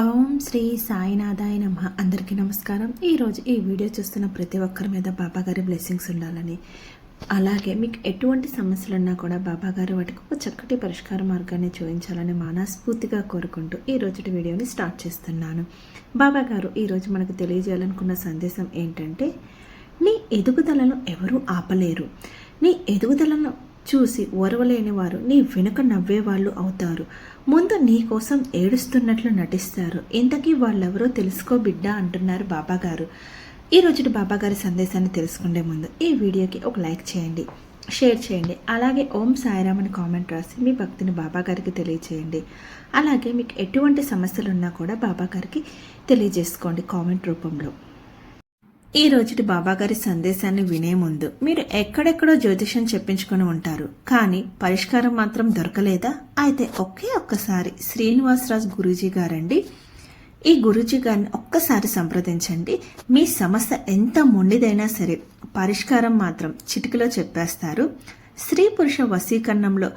ఓం శ్రీ సాయినాథాయ నమ. అందరికీ నమస్కారం. ఈరోజు ఈ వీడియో చూస్తున్న ప్రతి ఒక్కరి మీద బాబాగారి బ్లెస్సింగ్స్ ఉండాలని. అలాగే మీకు ఎటువంటి సమస్యలు ఉన్నా కూడా బాబాగారు వాటికి ఒక చక్కటి పరిష్కార మార్గాన్ని చూపించాలని మానస్ఫూర్తిగా కోరుకుంటూ ఈ రోజుటి వీడియోని స్టార్ట్ చేస్తున్నాను. బాబాగారు ఈరోజు మనకు తెలియజేయాలనుకున్న సందేశం ఏంటంటే నీ ఎదుగుదలను ఎవరూ ఆపలేరు. నీ ఎదుగుదలను చూసి ఒరవలేని వారు నీ వెనుక నవ్వేవాళ్ళు అవుతారు. ముందు నీ కోసం ఏడుస్తున్నట్లు నటిస్తారు. ఇంతకీ వాళ్ళెవరో తెలుసుకో బిడ్డ అంటున్నారు బాబాగారు. ఈ రోజుటి బాబాగారి సందేశాన్ని తెలుసుకునే ముందు ఈ వీడియోకి ఒక లైక్ చేయండి షేర్ చేయండి అలాగే ఓం సాయిరామ్ అని కామెంట్ రాసి మీ భక్తిని బాబాగారికి తెలియచేయండి. అలాగే మీకు ఎటువంటి సమస్యలు ఉన్నా కూడా బాబాగారికి తెలియజేసుకోండి కామెంట్ రూపంలో. ఈ రోజుటి బాబాగారి సందేశాన్ని వినే ముందు మీరు ఎక్కడెక్కడో జ్యోతిషం చెప్పించుకుని ఉంటారు. కానీ పరిష్కారం మాత్రం దొరకలేదా? అయితే ఒకే ఒక్కసారి శ్రీనివాసరాజు గురూజీ గారండి. ఈ గురూజీ గారిని ఒక్కసారి సంప్రదించండి. మీ సమస్య ఎంత మొండిదైనా సరే పరిష్కారం మాత్రం చిటికలో చెప్పేస్తారు. స్త్రీ పురుష వశీకరణంలో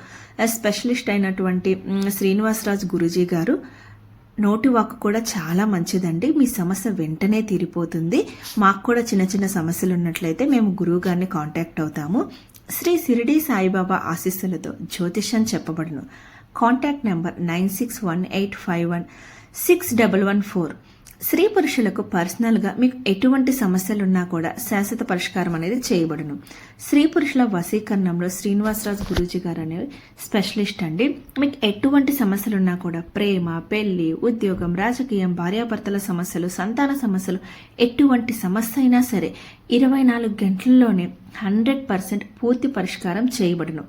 స్పెషలిస్ట్ అయినటువంటి మ్, శ్రీనివాసరాజు గురూజీ గారు నోటి వాక్ కూడా చాలా మంచిదండి. మీ సమస్య వెంటనే తీరిపోతుంది. మాకు కూడా చిన్న చిన్న సమస్యలు ఉన్నట్లయితే మేము గురువు గారిని కాంటాక్ట్ అవుతాము. శ్రీ సిరిడి సాయిబాబా ఆశీస్సులతో జ్యోతిష్యం చెప్పబడును. Contact number nine six one eight five one six double one four. స్త్రీ పురుషులకు పర్సనల్గా మీకు ఎటువంటి సమస్యలున్నా కూడా శాశ్వత పరిష్కారం అనేది చేయబడును. స్త్రీ పురుషుల వశీకరణంలో శ్రీనివాసరాజు గురూజీ గారు అనేవి స్పెషలిస్ట్ అండి. మీకు ఎటువంటి సమస్యలున్నా కూడా ప్రేమ పెళ్ళి ఉద్యోగం రాజకీయం భార్యాభర్తల సమస్యలు సంతాన సమస్యలు ఎటువంటి సమస్య అయినా సరే ఇరవై నాలుగు గంటల్లోనే హండ్రెడ్ పర్సెంట్ పూర్తి పరిష్కారం చేయబడును.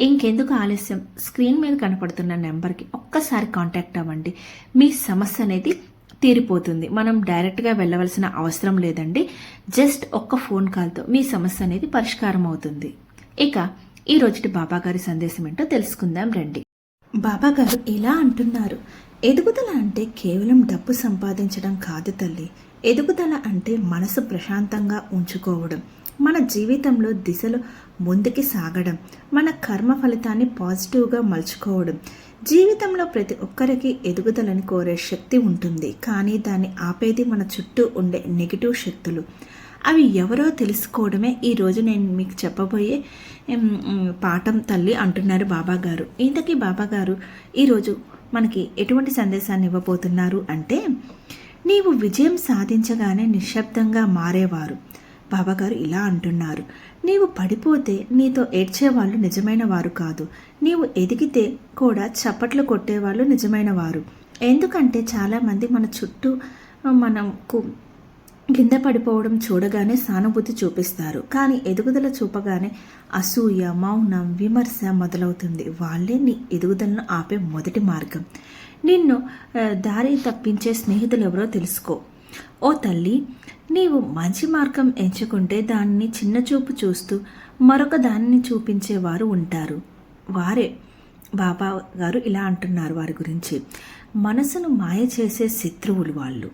ఇంకెందుకు ఆలస్యం? స్క్రీన్ మీద కనపడుతున్న నెంబర్కి ఒక్కసారి కాంటాక్ట్ అవ్వండి. మీ సమస్య అనేది తీరిపోతుంది. మనం డైరెక్ట్గా వెళ్ళవలసిన అవసరం లేదండి. జస్ట్ ఒక్క ఫోన్ కాల్తో మీ సమస్య అనేది పరిష్కారం అవుతుంది. ఇక ఈ రోజుటి బాబాగారి సందేశం ఏంటో తెలుసుకుందాం రండి. బాబాగారు ఇలా అంటున్నారు. ఎదుగుదల అంటే కేవలం డబ్బు సంపాదించడం కాదు తల్లి. ఎదుగుదల అంటే మనసు ప్రశాంతంగా ఉంచుకోవడం. మన జీవితంలో దిశలో ముందుకి సాగడం మన కర్మ ఫలితాన్ని పాజిటివ్గా మలుచుకోవడం జీవితంలో ప్రతి ఒక్కరికి ఎదుగుదలని కోరే శక్తి ఉంటుంది. కానీ దాన్ని ఆపేది మన చుట్టూ ఉండే నెగిటివ్ శక్తులు. అవి ఎవరో తెలుసుకోవడమే ఈరోజు నేను మీకు చెప్పబోయే పాఠం తల్లి అంటున్నారు బాబా గారు ఇంతకీ బాబా గారు ఈరోజు మనకి ఎటువంటి సందేశాన్ని ఇవ్వబోతున్నారు అంటే నీవు విజయం సాధించగానే నిశ్శబ్దంగా మారేవారు. బాబాగారు ఇలా అంటున్నారు. నీవు పడిపోతే నీతో ఏడ్చేవాళ్ళు నిజమైన వారు కాదు. నీవు ఎదిగితే కూడా చప్పట్లు కొట్టేవాళ్ళు నిజమైన వారు ఎందుకంటే చాలామంది మన చుట్టూ మనకు కింద పడిపోవడం చూడగానే సానుభూతి చూపిస్తారు. కానీ ఎదుగుదల చూపగానే అసూయ మౌనం విమర్శ మొదలవుతుంది. వాళ్ళే నీ ఎదుగుదలను ఆపే మొదటి మార్గం. నిన్ను దారి తప్పించే స్నేహితులు ఎవరో తెలుసుకో. ఓ తల్లి నీవు మంచి మార్గం ఎంచుకుంటే దాన్ని చిన్నచూపు చూస్తూ మరొక దానిని చూపించేవారు ఉంటారు. వారే. బాబా గారు ఇలా అంటున్నారు వారి గురించి. మనసును మాయ చేసే శత్రువులు వాళ్ళు.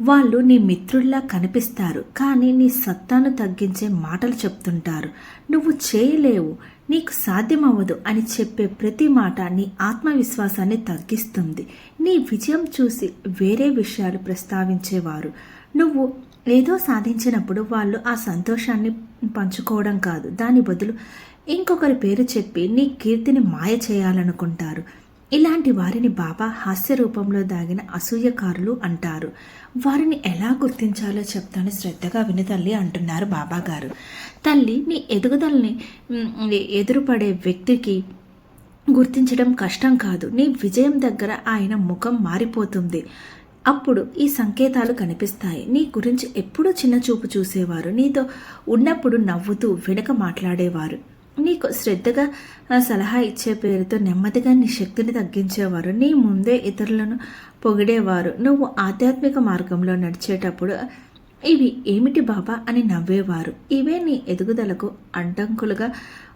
వాళ్ళు నీ మిత్రుల్లా కనిపిస్తారు కానీ నీ సత్తాను తగ్గించే మాటలు చెప్తుంటారు. నువ్వు చేయలేవు. నీకు సాధ్యమవ్వదు అని చెప్పే ప్రతి మాట నీ ఆత్మవిశ్వాసాన్ని తగ్గిస్తుంది. నీ విజయం చూసి వేరే విషయాలు ప్రస్తావించేవారు. నువ్వు ఏదో సాధించినప్పుడు వాళ్ళు ఆ సంతోషాన్ని పంచుకోవడం కాదు. దాని బదులు ఇంకొకరి పేరు చెప్పి నీ కీర్తిని మాయ చేయాలనుకుంటారు. ఇలాంటి వారిని బాబా హాస్య రూపంలో దాగిన అసూయకారులు అంటారు. వారిని ఎలా గుర్తించాలో చెప్తాను శ్రద్ధగా విని తల్లి అంటున్నారు బాబా గారు తల్లి నీ ఎదుగుదలని ఎదురుపడే వ్యక్తికి గుర్తించడం కష్టం కాదు. నీ విజయం దగ్గర ఆయన ముఖం మారిపోతుంది. అప్పుడు ఈ సంకేతాలు కనిపిస్తాయి. నీ గురించి ఎప్పుడూ చిన్న చూపు చూసేవారు. నీతో ఉన్నప్పుడు నవ్వుతూ వెనుక మాట్లాడేవారు. నీకు శ్రద్ధగా సలహా ఇచ్చే పేరుతో నెమ్మదిగా నీ శక్తిని తగ్గించేవారు. నీ ముందే ఇతరులను పొగిడేవారు. నువ్వు ఆధ్యాత్మిక మార్గంలో నడిచేటప్పుడు ఇవి ఏమిటి బాబా అని నవ్వేవారు. ఇవే నీ ఎదుగుదలకు అడ్డంకులుగా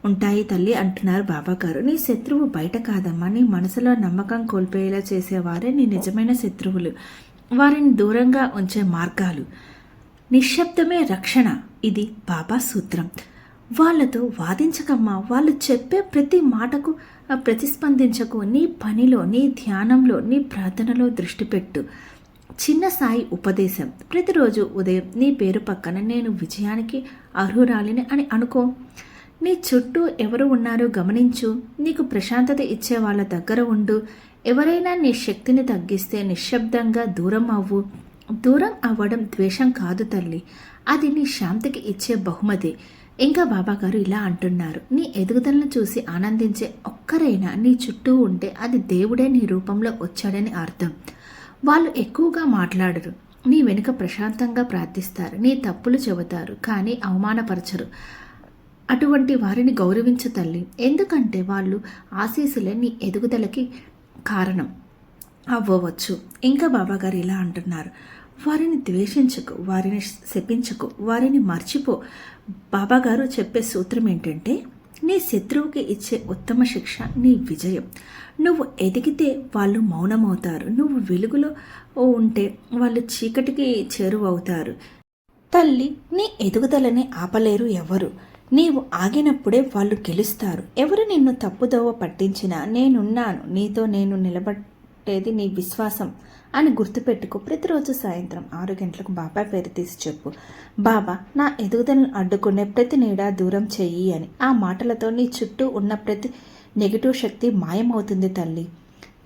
ఉంటాయి తల్లి అంటున్నారు బాబా గారు నీ శత్రువు బయట కాదమ్మా. నీ మనసులో నమ్మకం కోల్పోయేలా చేసేవారే నీ నిజమైన శత్రువులు. వారిని దూరంగా ఉంచే మార్గాలు. నిశ్శబ్దమే రక్షణ. ఇది బాబా సూత్రం. వాళ్ళతో వాదించకమ్మా. వాళ్ళు చెప్పే ప్రతి మాటకు ప్రతిస్పందించకు. నీ పనిలో నీ ధ్యానంలో నీ ప్రార్థనలో దృష్టి పెట్టు. చిన్న సాయి ఉపదేశం. ప్రతిరోజు ఉదయం నీ పేరు పక్కన నేను విజయానికి అర్హురాలిని అని అనుకో. నీ చుట్టూ ఎవరు ఉన్నారో గమనించు. నీకు ప్రశాంతత ఇచ్చే వాళ్ళ దగ్గర ఉండు. ఎవరైనా నీ శక్తిని తగ్గిస్తే నిశ్శబ్దంగా దూరం అవ్వు. దూరం అవ్వడం ద్వేషం కాదు తల్లి. అది నీ శాంతికి ఇచ్చే బహుమతి. ఇంకా బాబాగారు ఇలా అంటున్నారు. నీ ఎదుగుదలను చూసి ఆనందించే ఒక్కరైనా నీ చుట్టూ ఉంటే అది దేవుడే నీ రూపంలో వచ్చాడని అర్థం. వాళ్ళు ఎక్కువగా మాట్లాడరు. నీ వెనుక ప్రశాంతంగా ప్రార్థిస్తారు. నీ తప్పులు చెబుతారు. కానీ అవమానపరచరు. అటువంటి వారిని గౌరవించు తల్లి. ఎందుకంటే వాళ్ళు ఆశీస్సులే నీ ఎదుగుదలకి కారణం అవ్వవచ్చు. ఇంకా బాబాగారు ఇలా అంటున్నారు. వారిని ద్వేషించకు. వారిని శపించకు. వారిని మర్చిపో. బాబాగారు చెప్పే సూత్రం ఏంటంటే నీ శత్రువుకి ఇచ్చే ఉత్తమ శిక్ష నీ విజయం. నువ్వు ఎదిగితే వాళ్ళు మౌనమవుతారు. నువ్వు వెలుగులో ఉంటే వాళ్ళు చీకటికి చేరువవుతారు. తల్లి నీ ఎదుగుదలని ఆపలేరు ఎవరు. నీవు ఆగినప్పుడే వాళ్ళు గెలుస్తారు. ఎవరు నిన్ను తప్పుదోవ పట్టించినా నేనున్నాను. నీతో నేను నిలబట్టేది నీ విశ్వాసం. అని గుర్తుపెట్టుకో. ప్రతిరోజు సాయంత్రం ఆరు గంటలకు బాబా పేరు తీసి చెప్పు. బాబా నా ఎదుగుదలను అడ్డుకునే ప్రతి నీడ దూరం చెయ్యి అని. ఆ మాటలతో నీ చుట్టూ ఉన్న ప్రతి నెగిటివ్ శక్తి మాయమవుతుంది తల్లి.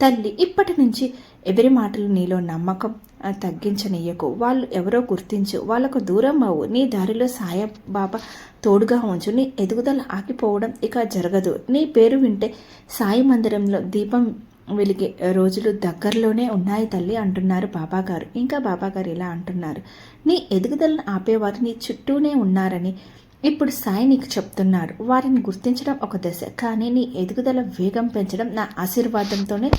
తల్లి ఇప్పటి నుంచి ఎవరి మాటలు నీలో నమ్మకం తగ్గించనీయకు. వాళ్ళు ఎవరో గుర్తించు. వాళ్ళకు దూరం అవ్వు. నీ దారిలో సాయిబాబా తోడుగా ఉంచు. నీ ఎదుగుదల ఆగిపోవడం ఇక జరగదు. నీ పేరు వింటే సాయి మందిరంలో దీపం వెలిగే రోజులు దగ్గరలోనే ఉన్నాయి తల్లి అంటున్నారు బాబాగారు. ఇంకా బాబాగారు ఇలా అంటున్నారు. నీ ఎదుగుదలను ఆపేవారు నీ చుట్టూనే ఉన్నారని ఇప్పుడు సాయి నీకు చెప్తున్నారు. వారిని గుర్తించడం ఒక దశ కానీ నీ ఎదుగుదల వేగం పెంచడం నా ఆశీర్వాదంతోనే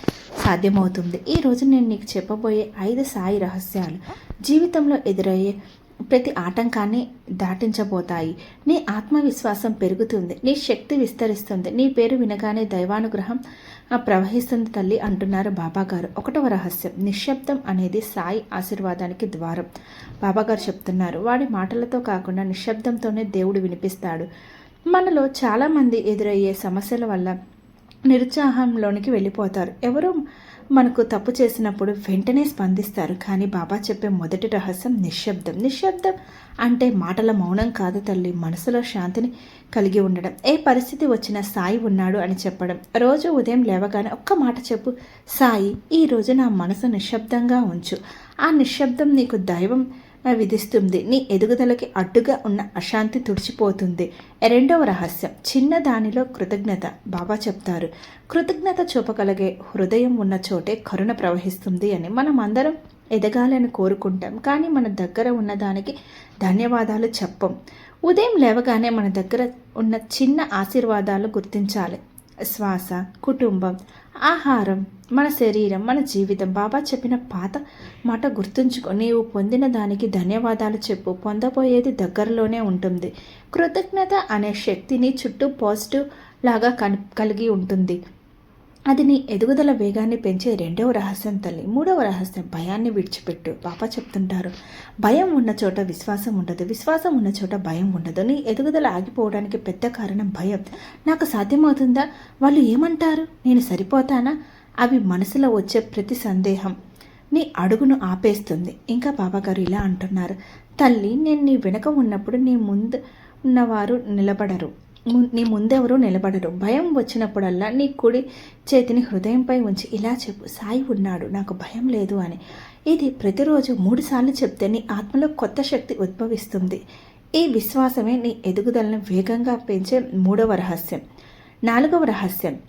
సాధ్యమవుతుంది. ఈ రోజు నేను నీకు చెప్పబోయే ఐదు సాయి రహస్యాలు జీవితంలో ఎదురయ్యే ప్రతి ఆటంకాన్ని దాటించబోతాయి. నీ ఆత్మవిశ్వాసం పెరుగుతుంది నీ శక్తి విస్తరిస్తుంది. నీ పేరు వినగానే దైవానుగ్రహం ప్రవహిస్తుంది తల్లి అంటున్నారు బాబాగారు. ఒకటవ రహస్యం. నిశ్శబ్దం అనేది సాయి ఆశీర్వాదానికి ద్వారం. బాబాగారు చెప్తున్నారు. వాడి మాటలతో కాకుండా నిశ్శబ్దంతోనే దేవుడు వినిపిస్తాడు. మనలో చాలామంది ఎదురయ్యే సమస్యల వల్ల నిరుత్సాహంలోనికి వెళ్ళిపోతారు. ఎవరో మనకు తప్పు చేసినప్పుడు వెంటనే స్పందిస్తారు. కానీ బాబా చెప్పే మొదటి రహస్యం నిశ్శబ్దం. నిశ్శబ్దం అంటే మాటల మౌనం కాదు తల్లి. మనసులో శాంతిని కలిగి ఉండడం. ఏ పరిస్థితి వచ్చినా సాయి ఉన్నాడు అని చెప్పడం. రోజు ఉదయం లేవగానే ఒక్క మాట చెప్పు. సాయి ఈ రోజు నా మనసు నిశ్శబ్దంగా ఉంచు. ఆ నిశ్శబ్దం నీకు దైవం విధిస్తుంది. నీ ఎదుగుదలకి అడ్డుగా ఉన్న అశాంతి తుడిచిపోతుంది. రెండవ రహస్యం చిన్న దానిలో కృతజ్ఞత. బాబా చెప్తారు కృతజ్ఞత చూపగలిగే హృదయం ఉన్న చోటే కరుణ ప్రవహిస్తుంది అని మనం అందరం ఎదగాలని కోరుకుంటాం. కానీ మన దగ్గర ఉన్న దానికి ధన్యవాదాలు చెప్పం. ఉదయం లేవగానే మన దగ్గర ఉన్న చిన్న ఆశీర్వాదాలు గుర్తించాలి. శ్వాస కుటుంబం ఆహారం మన శరీరం మన జీవితం. బాబా చెప్పిన పాత మాట గుర్తుంచుకో నీవు పొందిన దానికి ధన్యవాదాలు చెప్పు. పొందబోయేది దగ్గరలోనే ఉంటుంది. కృతజ్ఞత అనే శక్తిని చుట్టూ పాజిటివ్ లాగా కలిగి ఉంటుంది. అది నీ ఎదుగుదల వేగాన్ని పెంచే రెండవ రహస్యం తల్లి. మూడవ రహస్యం భయాన్ని విడిచిపెట్టు. పాప చెప్తుంటారు భయం ఉన్న చోట విశ్వాసం ఉండదు విశ్వాసం ఉన్న చోట భయం ఉండదు. నీ ఎదుగుదల ఆగిపోవడానికి పెద్ద కారణం భయం. నాకు సాధ్యమవుతుందా? వాళ్ళు ఏమంటారు? నేను సరిపోతానా? అవి మనసులో వచ్చే ప్రతి సందేహం నీ అడుగును ఆపేస్తుంది. ఇంకా బాబాగారు ఇలా అంటున్నారు తల్లి నేను నీ వెనక ఉన్నప్పుడు నీ ముందు ఉన్నవారు నిలబడరు. నీ ముందెవరూ నిలబడరు. భయం వచ్చినప్పుడల్లా నీ కుడి చేతిని హృదయంపై ఉంచి ఇలా చెప్పు సాయి ఉన్నాడు నాకు భయం లేదు అని. ఇది ప్రతిరోజు మూడుసార్లు చెప్తే నీ ఆత్మలో కొత్త శక్తి ఉద్భవిస్తుంది. ఈ విశ్వాసమే నీ ఎదుగుదలను వేగంగా పెంచే మూడవ రహస్యం. నాలుగవ రహస్యం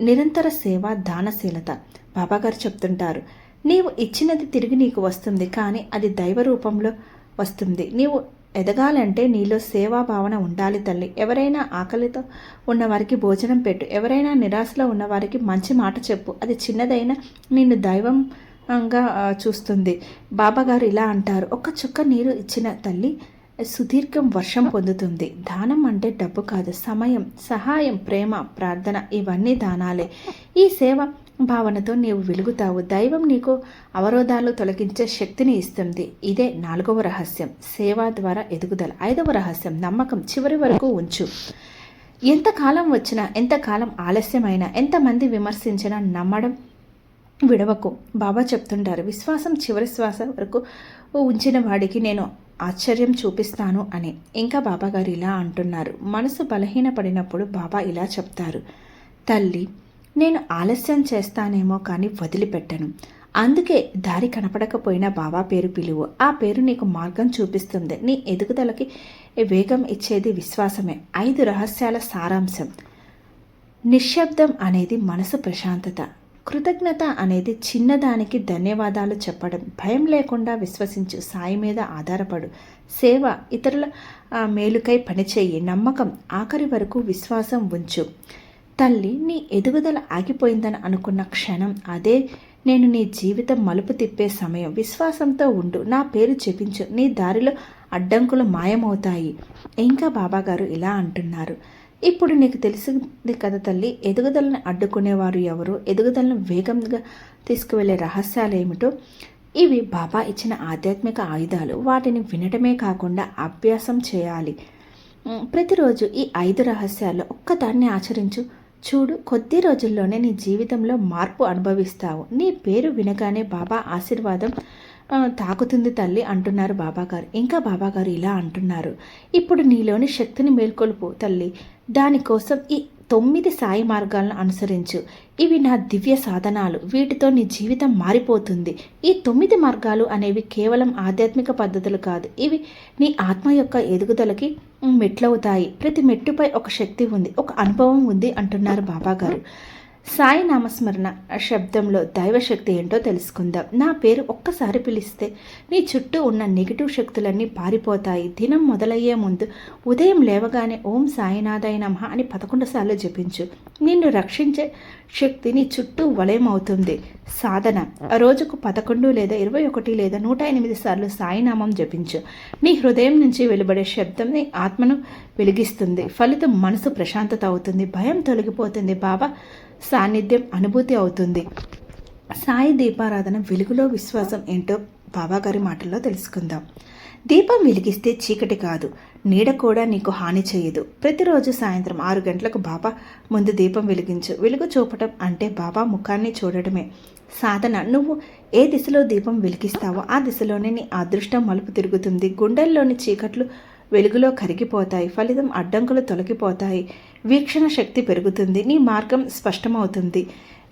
నిరంతర సేవ దానశీలత. బాబాగారు చెప్తుంటారు నీవు ఇచ్చినది తిరిగి నీకు వస్తుంది కానీ అది దైవ రూపంలో వస్తుంది. నీవు ఎదగాలంటే నీలో సేవా భావన ఉండాలి తల్లి. ఎవరైనా ఆకలితో ఉన్నవారికి భోజనం పెట్టు. ఎవరైనా నిరాశలో ఉన్నవారికి మంచి మాట చెప్పు. అది చిన్నదైనా నిన్ను దైవంగా చూస్తుంది. బాబాగారు ఇలా అంటారు. ఒక చుక్క నీరు ఇచ్చిన తల్లి సుదీర్ఘం వర్షం పొందుతుంది. దానం అంటే డబ్బు కాదు సమయం సహాయం ప్రేమ ప్రార్థన ఇవన్నీ దానాలే. ఈ సేవ భావనతో నీవు వెలుగుతావు. దైవం నీకు అవరోధాలు తొలగించే శక్తిని ఇస్తుంది. ఇదే నాలుగవ రహస్యం. సేవ ద్వారా ఎదుగుదల. ఐదవ రహస్యం. నమ్మకం చివరి వరకు ఉంచు. ఎంతకాలం వచ్చినా ఎంతకాలం ఆలస్యమైనా ఎంతమంది విమర్శించినా నమ్మడం విడవకు. బాబా చెప్తుంటారు విశ్వాసం చివరి శ్వాస వరకు ఉంచిన వాడికి నేను ఆశ్చర్యం చూపిస్తాను అని. ఇంకా బాబాగారు ఇలా అంటున్నారు. మనసు బలహీనపడినప్పుడు బాబా ఇలా చెప్తారు తల్లి నేను ఆలస్యం చేస్తానేమో కానీ వదిలిపెట్టను. అందుకే దారి కనపడకపోయినా బాబా పేరు పిలువు. ఆ పేరు నీకు మార్గం చూపిస్తుంది. నీ ఎదుగుదలకి వేగం ఇచ్చేది విశ్వాసమే. ఐదు రహస్యాల సారాంశం. నిశ్శబ్దం అనేది మనసు ప్రశాంతత. కృతజ్ఞత అనేది చిన్నదానికి ధన్యవాదాలు చెప్పడం. భయం లేకుండా విశ్వసించు. సాయి మీద ఆధారపడు. సేవ ఇతరుల మేలుకై పనిచేయి. నమ్మకం. ఆఖరి వరకు విశ్వాసం ఉంచు. తల్లి నీ ఎదుగుదల ఆగిపోయిందని అనుకున్న క్షణం అదే నేను నీ జీవితం మలుపు తిప్పే సమయం. విశ్వాసంతో ఉండు నా పేరు చెప్పించు నీ దారిలో అడ్డంకులు మాయమవుతాయి. ఇంకా బాబాగారు ఇలా అంటున్నారు. ఇప్పుడు నీకు తెలిసింది కదా తల్లి ఎదుగుదలను అడ్డుకునేవారు ఎవరు? ఎదుగుదలను వేగంగా తీసుకువెళ్ళే రహస్యాలు ఏమిటో ఇవి బాబా ఇచ్చిన ఆధ్యాత్మిక ఆయుధాలు. వాటిని వినడమే కాకుండా అభ్యాసం చేయాలి. ప్రతిరోజు ఈ ఐదు రహస్యాల్లో ఒక్కదాన్ని ఆచరించు. చూడు కొద్ది రోజుల్లోనే నీ జీవితంలో మార్పు అనుభవిస్తావు. నీ పేరు వినగానే బాబా ఆశీర్వాదం తాకుతుంది తల్లి అంటున్నారు బాబాగారు. ఇంకా బాబాగారు ఇలా అంటున్నారు. ఇప్పుడు నీలోని శక్తిని మేల్కొల్పు తల్లి. దానికోసం ఈ తొమ్మిది సాయి మార్గాలను అనుసరించు. ఇవి నా దివ్య సాధనాలు. వీటితో నీ జీవితం మారిపోతుంది. ఈ తొమ్మిది మార్గాలు అనేవి కేవలం ఆధ్యాత్మిక పద్ధతులు కాదు. ఇవి నీ ఆత్మ యొక్క ఎదుగుదలకి మెట్లవుతాయి. ప్రతి మెట్టుపై ఒక శక్తి ఉంది. ఒక అనుభవం ఉంది అంటున్నారు బాబాగారు. సాయి నామస్మరణ శబ్దంలో దైవశక్తి ఏంటో తెలుసుకుందాం. నా పేరు ఒక్కసారి పిలిస్తే నీ చుట్టూ ఉన్న నెగిటివ్ శక్తులన్నీ పారిపోతాయి. దినం మొదలయ్యే ముందు ఉదయం లేవగానే ఓం సాయినాథాయ నమ అని పదకొండు సార్లు జపించు. నిన్ను రక్షించే శక్తి నీ చుట్టూ వలయమవుతుంది. సాధన. రోజుకు పదకొండు లేదా ఇరవై ఒకటి లేదా నూట ఎనిమిది సార్లు సాయినామం జపించు. నీ హృదయం నుంచి వెలువడే శబ్దం నీ ఆత్మను వెలిగిస్తుంది. ఫలితం మనసు ప్రశాంతత అవుతుంది. భయం తొలగిపోతుంది. బాబా సాన్నిధ్యం అనుభూతి అవుతుంది. సాయి దీపారాధన వెలుగులో విశ్వాసం ఏంటో బాబాగారి మాటల్లో తెలుసుకుందాం. దీపం వెలిగిస్తే చీకటి కాదు. నీడ కూడా నీకు హాని చేయదు. ప్రతిరోజు సాయంత్రం ఆరు గంటలకు బాబా ముందు దీపం వెలిగించు. వెలుగు చూపటం అంటే బాబా ముఖాన్ని చూడటమే. సాధన నువ్వు ఏ దిశలో దీపం వెలిగిస్తావో ఆ దిశలోనే నీ అదృష్టం మలుపు తిరుగుతుంది. గుండెల్లోని చీకట్లు వెలుగులో కరిగిపోతాయి ఫలితం అడ్డంకులు తొలగిపోతాయి వీక్షణ శక్తి పెరుగుతుంది నీ మార్గం స్పష్టమవుతుంది.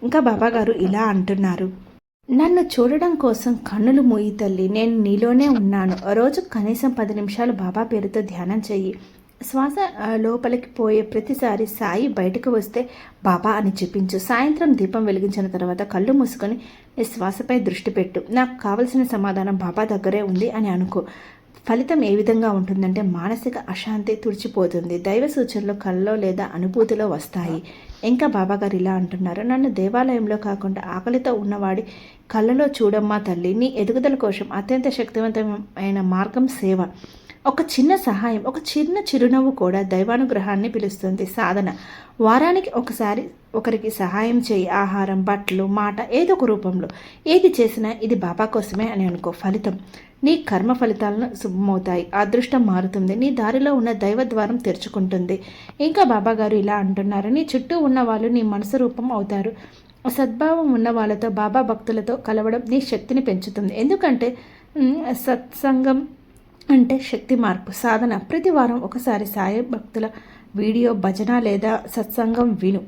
ఇంకా బాబాగారు ఇలా అంటున్నారు. నన్ను చూడడం కోసం కన్నులు మూయి తల్లి నేను నీలోనే ఉన్నాను. రోజు కనీసం పది నిమిషాలు బాబా పేరుతో ధ్యానం చెయ్యి. శ్వాస లోపలికి పోయే ప్రతిసారి సాయి బయటకు వస్తే బాబా అని చెప్పించు. సాయంత్రం దీపం వెలిగించిన తర్వాత కళ్ళు మూసుకొని నీ శ్వాసపై దృష్టి పెట్టు. నాకు కావలసిన సమాధానం బాబా దగ్గరే ఉంది అని అనుకో. ఫలితం ఏ విధంగా ఉంటుందంటే మానసిక అశాంతి తుడిచిపోతుంది. దైవ సూచనలు కళ్ళలో లేదా అనుభూతిలో వస్తాయి. ఇంకా బాబాగారు ఇలా అంటున్నారు. నన్ను దేవాలయంలో కాకుండా ఆకలితో ఉన్నవాడి కళ్ళలో చూడమ్మా తల్లి. నీ ఎదుగుదల కోసం అత్యంత శక్తివంతమైన మార్గం సేవ. ఒక చిన్న సహాయం ఒక చిన్న చిరునవ్వు కూడా దైవానుగ్రహాన్ని పిలుస్తుంది. సాధన. వారానికి ఒకసారి ఒకరికి సహాయం చేయి. ఆహారం బట్టలు మాట ఏదో ఒక రూపంలో. ఏది చేసినా ఇది బాబా కోసమే అని అనుకో. ఫలితం. నీ కర్మ ఫలితాలను శుభమవుతాయి. అదృష్టం మారుతుంది. నీ దారిలో ఉన్న దైవ ద్వారం తెరుచుకుంటుంది. ఇంకా బాబా గారు ఇలా అంటున్నారు. నీ చుట్టూ ఉన్న వాళ్ళు నీ మనసు రూపం అవుతారు. సద్భావం ఉన్న వాళ్ళతో బాబా భక్తులతో కలవడం నీ శక్తిని పెంచుతుంది. ఎందుకంటే సత్సంగం అంటే శక్తి మార్పు సాధన. ప్రతివారం ఒకసారి సాయి భక్తుల వీడియో భజన లేదా సత్సంగం విను.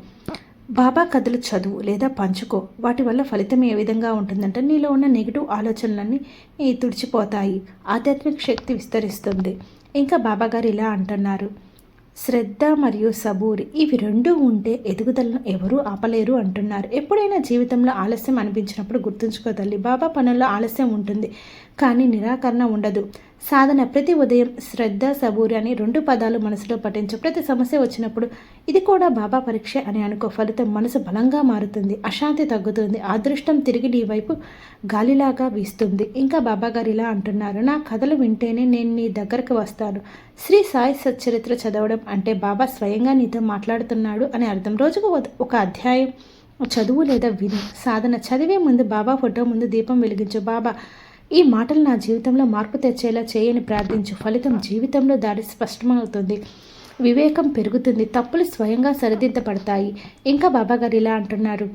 బాబా కథలు చదువు లేదా పంచుకో. వాటి వల్ల ఫలితం ఏ విధంగా ఉంటుందంటే నీలో ఉన్న నెగిటివ్ ఆలోచనలన్నీ తుడిచిపోతాయి. ఆధ్యాత్మిక శక్తి విస్తరిస్తుంది. ఇంకా బాబా గారు ఇలా అంటున్నారు. శ్రద్ధ మరియు సబూరి ఇవి రెండు ఉంటే ఎదుగుదలను ఎవరూ ఆపలేరు అంటున్నారు. ఎప్పుడైనా జీవితంలో ఆలస్యం అనిపించినప్పుడు గుర్తుంచుకో తల్లి. బాబా పనుల్లో ఆలస్యం ఉంటుంది కానీ నిరాకరణ ఉండదు. సాధన ప్రతి ఉదయం శ్రద్ధ సబూరి అని రెండు పదాలు మనసులో పఠించు ప్రతి సమస్య వచ్చినప్పుడు ఇది కూడా బాబా పరీక్ష అని అనుకో. ఫలితం మనసు బలంగా మారుతుంది అశాంతి తగ్గుతుంది అదృష్టం తిరిగి నీ వైపు గాలిలాగా వీస్తుంది. ఇంకా బాబా గారు ఇలా అంటున్నారు నా కథలు వింటేనే నేను నీ దగ్గరకు వస్తాను. శ్రీ సాయి సచ్చరిత్ర చదవడం అంటే బాబా స్వయంగా నీతో మాట్లాడుతున్నాడు అని అర్థం. రోజుకు ఒక- అధ్యాయం చదువు లేదా విను. సాధన చదివే ముందు బాబా ఫోటో ముందు దీపం వెలిగించు. బాబా ఈ మాటలు నా జీవితంలో మార్పు తెచ్చేలా చేయని ప్రార్థించు. ఫలితం జీవితంలో దాడి స్పష్టమవుతుంది. వివేకం పెరుగుతుంది. తప్పులు స్వయంగా సరిదిద్దపడతాయి ఇంకా బాబా గారు ఇలా అంటున్నారు.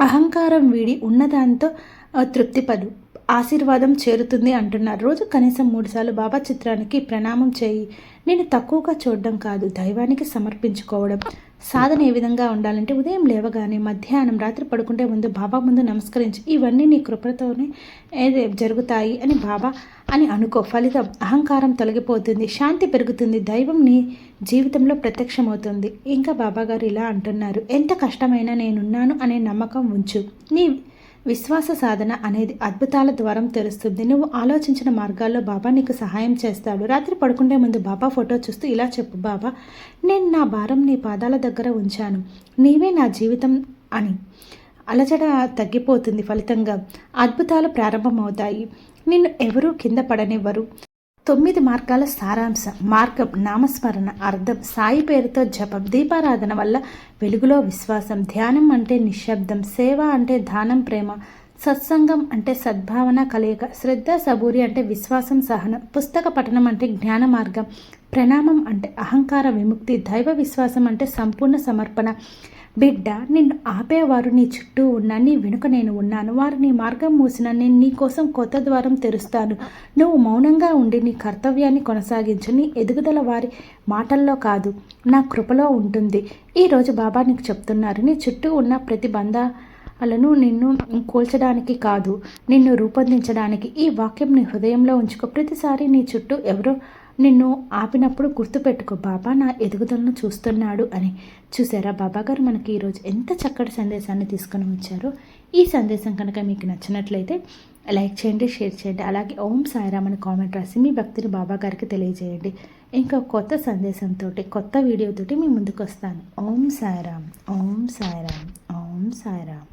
అహంకారం వీడి ఉన్నదాంతో ఆ, తృప్తిపడు ఆశీర్వాదం చేరుతుంది అంటున్నారు. రోజు కనీసం మూడుసార్లు బాబా చిత్రానికి ప్రణామం చేయి. నేను తక్కువగా చూడడం కాదు. దైవానికి సమర్పించుకోవడం. సాధన ఏ విధంగా ఉండాలంటే ఉదయం లేవగానే మధ్యాహ్నం రాత్రి పడుకుంటే ముందు బాబా ముందు నమస్కరించి ఇవన్నీ నీ కృపతోనే ఏదే జరుగుతాయి అని బాబా అని అనుకో. ఫలితం అహంకారం తొలగిపోతుంది శాంతి పెరుగుతుంది దైవం నీ జీవితంలో ప్రత్యక్షమవుతుంది. ఇంకా బాబాగారు ఇలా అంటున్నారు ఎంత కష్టమైనా నేనున్నాను అనే నమ్మకం ఉంచు. నీ విశ్వాస సాధన అనేది అద్భుతాల ద్వారం తెరుస్తుంది నువ్వు ఆలోచించిన మార్గాల్లో బాబా నీకు సహాయం చేస్తాడు. రాత్రి పడుకుంటే ముందు బాబా ఫోటో చూస్తూ ఇలా చెప్పు బాబా నేను నా భారం నీ పాదాల దగ్గర ఉంచాను. నీవే నా జీవితం అని. అలజడ తగ్గిపోతుంది ఫలితంగా. అద్భుతాలు ప్రారంభమవుతాయి. నిన్ను ఎవరూ కింద పడనివ్వరు. తొమ్మిది మార్గాల సారాంశం. మార్గం నామస్మరణ అర్థం సాయి పేరుతో జపం దీపారాధన వల్ల వెలుగులో విశ్వాసం ధ్యానం అంటే నిశ్శబ్దం సేవ అంటే దానం ప్రేమ సత్సంగం అంటే సద్భావన కలయిక శ్రద్ధ సబూరి అంటే విశ్వాసం సహనం పుస్తక పఠనం అంటే జ్ఞాన మార్గం ప్రణామం అంటే అహంకార విముక్తి దైవ విశ్వాసం అంటే సంపూర్ణ సమర్పణ బిడ్డ నిన్ను ఆపేవారు నీ చుట్టూ ఉన్నా నీ వెనుక నేను ఉన్నాను. వారు నీ మార్గం మూసిన నేను నీ కోసం కొత్త ద్వారం తెరుస్తాను. నువ్వు మౌనంగా ఉండి నీ కర్తవ్యాన్ని కొనసాగించు. నీ ఎదుగుదల వారి మాటల్లో కాదు నా కృపలో ఉంటుంది. ఈరోజు బాబా నీకు చెప్తున్నారు నీ చుట్టూ ఉన్న ప్రతి బంధాలను నిన్ను కూల్చడానికి కాదు నిన్ను రూపొందించడానికి. ఈ వాక్యం నీ హృదయంలో ఉంచుకో. ప్రతిసారి నీ చుట్టూ ఎవరో నిన్ను ఆపినప్పుడు గుర్తుపెట్టుకో బాబా నా ఎదుగుదలను చూస్తున్నాడు అని. చూసారా బాబా గారు? మనకి ఈరోజు ఎంత చక్కటి సందేశాన్ని తీసుకొని వచ్చారో. ఈ సందేశం కనుక మీకు నచ్చినట్లయితే లైక్ చేయండి షేర్ చేయండి. అలాగే ఓం సాయిరామ్ అని కామెంట్ రాసి మీ భక్తిని బాబా గారికి తెలియజేయండి. ఇంకా కొత్త సందేశంతో కొత్త వీడియోతోటి మీ ముందుకు వస్తాను ఓం సాయిరామ్ ఓం సాయిరామ్ ఓం సాయిరామ్.